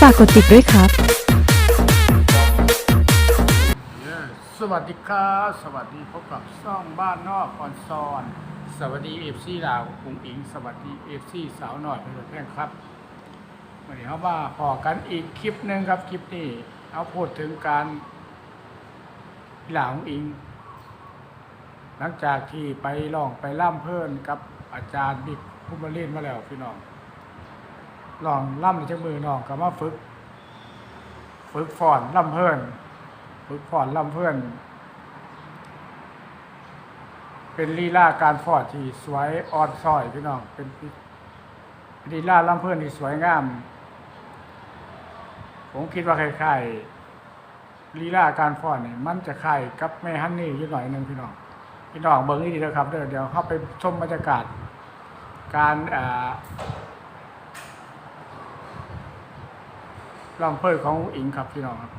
ฝากกดติดด้วยครับ สวัสดีครับ สวัสดีพบกับซ่องบ้านนอกคอนซอน สวัสดีเอฟซีลาวกุ้งอิง สวัสดีเอฟซีสาวหน่อยเพื่อนแพ่งครับวันนี้เขามาพอกันอีกคลิปหนึ่งครับคลิปนี้เอาพูดถึงการหลาวอิง หลังจากที่ไปลองไปล่ำเพิ่นกับอาจารย์บิ๊กภูมิเล่นมาแล้วพี่น้อง ลองล่ำในเจ้ามือน้องก็มาฝึก ฝึกฝอนล่ำเพิ่อนฝึกฟอนล่ำเพื่อน เป็นลีลาการฟอดที่สวยอ่อนซ้อยพี่น้องเป็นลีลาล่ำเพื่อนที่สวยงาม ผมคิดว่าคล้ายๆลีลาการฟอนนี่มันจะคล้ายกับแม่ฮันนี่อยู่หน่อยหนึงพี่น้องพี่น้องเบิ้งนี่ดีนะครับเดี๋ยวเดี๋ยวเข้าไปชมบรรยากาศ การอ่า ลำเพื่อของอิงครับพี่น้องครับ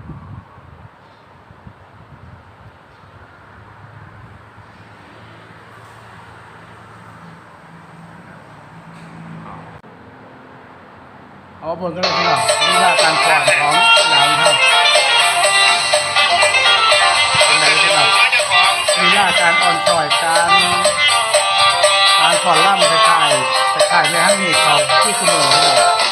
เอาบนก็เลยพี่น้องลีลาการฟอนของลาวครับเป็นไงพี่น้องลีลาการอ่อนซอยการการฟอนล่ำคล้ายๆคล้ายในห้างนี้เขาที่เสมอพี่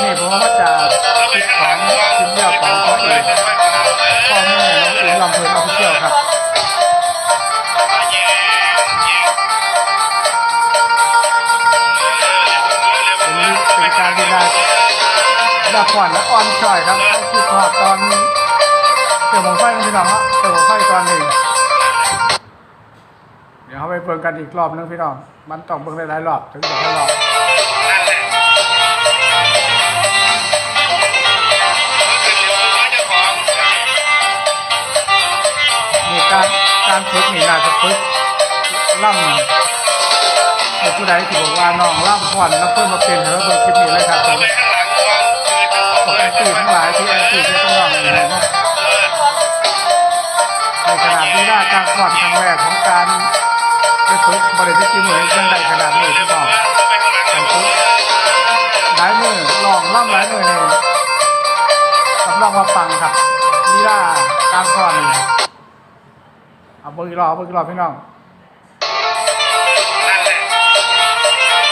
น้องคลิปนี้ผมว่าจากคลิปของคลิปเดียวของพ่อเอกพ่อแม่น้องอิงลำเพลินออฟฟิเชียลครับเป็นลิเป็นการดีลาดาผ่อนและออนชอยครับคือพตอนเกี่ยวหมงไฟกันพี่น้องฮะเกี่ยวหมงไฟตอนหนึ่งเดี๋ยวเขาไปเบิ่งกันอีกรอบนึงพี่น้อง มันต้องเบิ่งหลายๆรอบถึงจะได้รอบ การการฝึกนี่น่าจะฝึกล่ำเด็กผู้ใดที่บอกว่าน้องล่ำผ่อนแล้วเพิ่มมาเป็นเถอะเบิ่งคลิปนี้เลยครับผมขอบแอนตี้ทั้งหลายที่แอนตี้ที่ต้องลองอยู่นะในขณะที่หน้าการผ่อนครั้งแรกของการไปฝึกบริษัทที่เหมือนยังได้ขนาดนี้ที่บอก อีกรอบเอาเบอร์อีกรอบพี่น้อง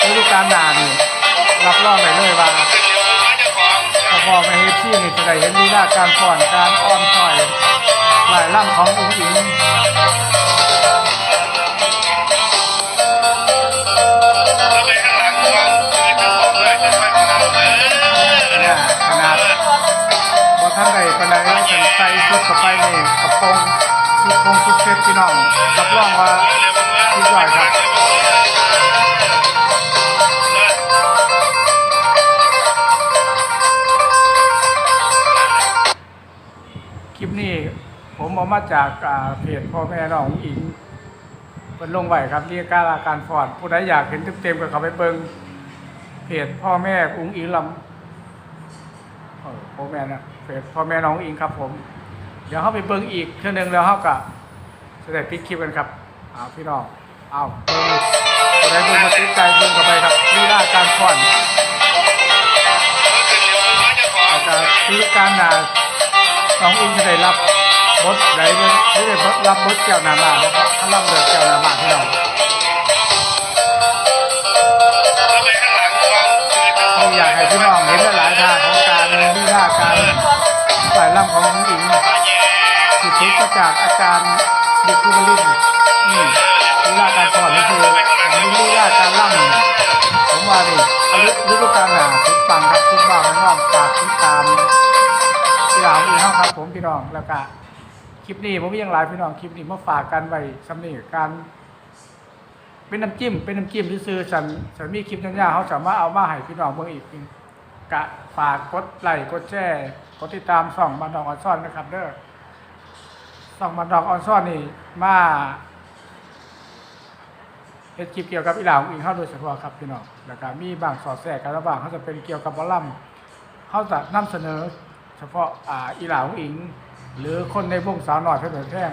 ฤดูกาลหนานี่รับรองได้เลยว่าพอพอมาเฮดซี่นี่จะได้เห็นลีลาการฟ้อนการอ้อนช้อยหลายล่ำของอุ้งอิงขนาดพอท่านใดปนใดแล้วฉันใส่ชุดเข้าไปนี่กระโปรง ชุดคงชุดเซตพี่น้องรับรองว่าสุดยอดครับคลิปนี้ผมเอามาจากเพจพ่อแม่น้องอิงเป็นลงไหวครับเรียกการอาการฟอดผู้ใดอยากเห็นเต็มๆก็เข้าไปเบิ่งเพจพ่อแม่อุ้งอิงลำพ่อแม่นะเพจพ่อแม่น้องอิงครับผม เดี๋ยวเขาไปเบิ่งอีกเท่านึงแล้วเขากับจะได้ปิดคลิปกันครับเอาพี่น้องเอาเบิ่งอีกผู้ใดเบิ่งมาติดใจเบิ่งเข้าไปครับลีลาการฟอนอาจจะคือการนาน้องอินจะได้รับบทใดเนี่ยไม่ได้รับบทแก้วนามาเพราะเขารับเดือแก้วนามาที่เราผมอยากให้พี่น้องเห็นหลายทางของการ จากอาจารย์ดิคุบลินนี่วิชาการสอนนี่คือของวิชาการล่ำผมว่านี่ฤดูกาลหนาสุดปังครับสุดบ้าน้องฝากติดตามพี่หลามอีกครับครับผมพี่น้องแล้วก็คลิปนี้ผมยังหลายพี่น้องคลิปนี้มาฝากกันไว้สำเนียการเป็นน้ำจิ้มเป็นน้ำจิ้มที่ซื้อๆฉันฉันมีคลิปทัญญาเขาสามารถเอามาให้พี่น้องเบิ่งอีกกะฝากกดไลค์กดแชร์กดติดตามส่องมาดองออนซ่อนนะครับเด้อ สองมาดองออนซ่อนนี่มาเฮ็ดคลิปเกี่ยวกับอีหลามอีกเข้าโดยเฉพาะครับพี่น้องแล้วก็มีบางสอดแทรกกันระหว่างเขาจะเป็นเกี่ยวกับบอลลัมเขาจะนำเสนอ เฉพาะอ่าอีหลาของอิง หรือคนในวงสาวหน่อยเพชรแท่ง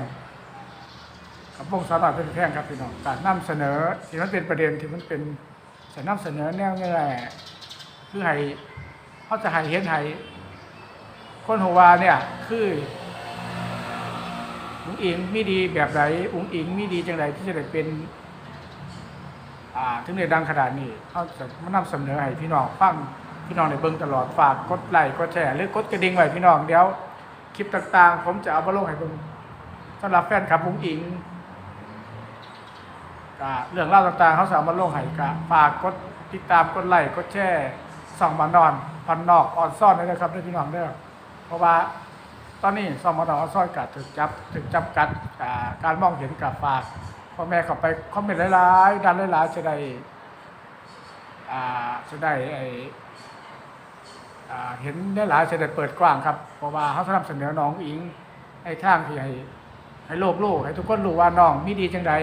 กับวงสาวหน่อยเพชรแท่งครับพี่น้องการนำเสนอที่มันเป็นประเด็นที่มันเป็นจะนำเสนอแนวแง่คือให้เขาจะให้เห็นให้คนหัวาเนี่ยคือ อุ๋งอิงมีดีแบบไหนอุ๋งอิงมีดีจังไรที่จะได้เป็นอ่าถึงได้ดังขนาดนี้เขาจะมานำเสนอให้พี่น้องฟังพี่น้องในเบิ่งตลอดฝากกดไลค์กดแชร์หรือกดกระดิ่งไว้พี่น้องเดี๋ยวคลิปต่างๆ ผมจะเอามาลงให้เบิ่งสำหรับแฟนคลับอุ๋งอิงก็เรื่องเล่าวต่างๆ เขาสามารถลงให้กะฝากกดติดตามกดไลค์กดแชร์ส่องมานอนพันนอกออนซ่อนด้วยนะครับด้วยพี่น้องเด้อเพราะว่า ตอนนี้ส่องมานอนออนซ่อนกะถึกจับถึกจำกัดการมองเห็นกับฝากพ่อแม่เข้าไปคอมเมนต์หลายๆดันหลายๆจะได้จะได้ไอเห็นได้หลายจะได้เปิดกว้างครับเพราะว่าเขาสนับสนุนน้องอิงให้ทางที่ให้ให้โลกรู้ให้ทุกคนรู้ว่าน้องมีดีจังได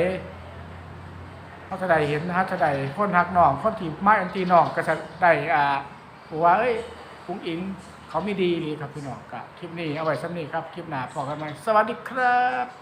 เขาจะได้เห็นนะฮะจะได้คนหักน้องคนที่มาอันตีน้องก็จะได้อ่าว่าเอ้ยปุ้งอิง เขามีดีดีครับพี่น้องกับคลิปนี้เอาไว้สักนี้ครับคลิปหน้าพอกันไหมสวัสดีครับ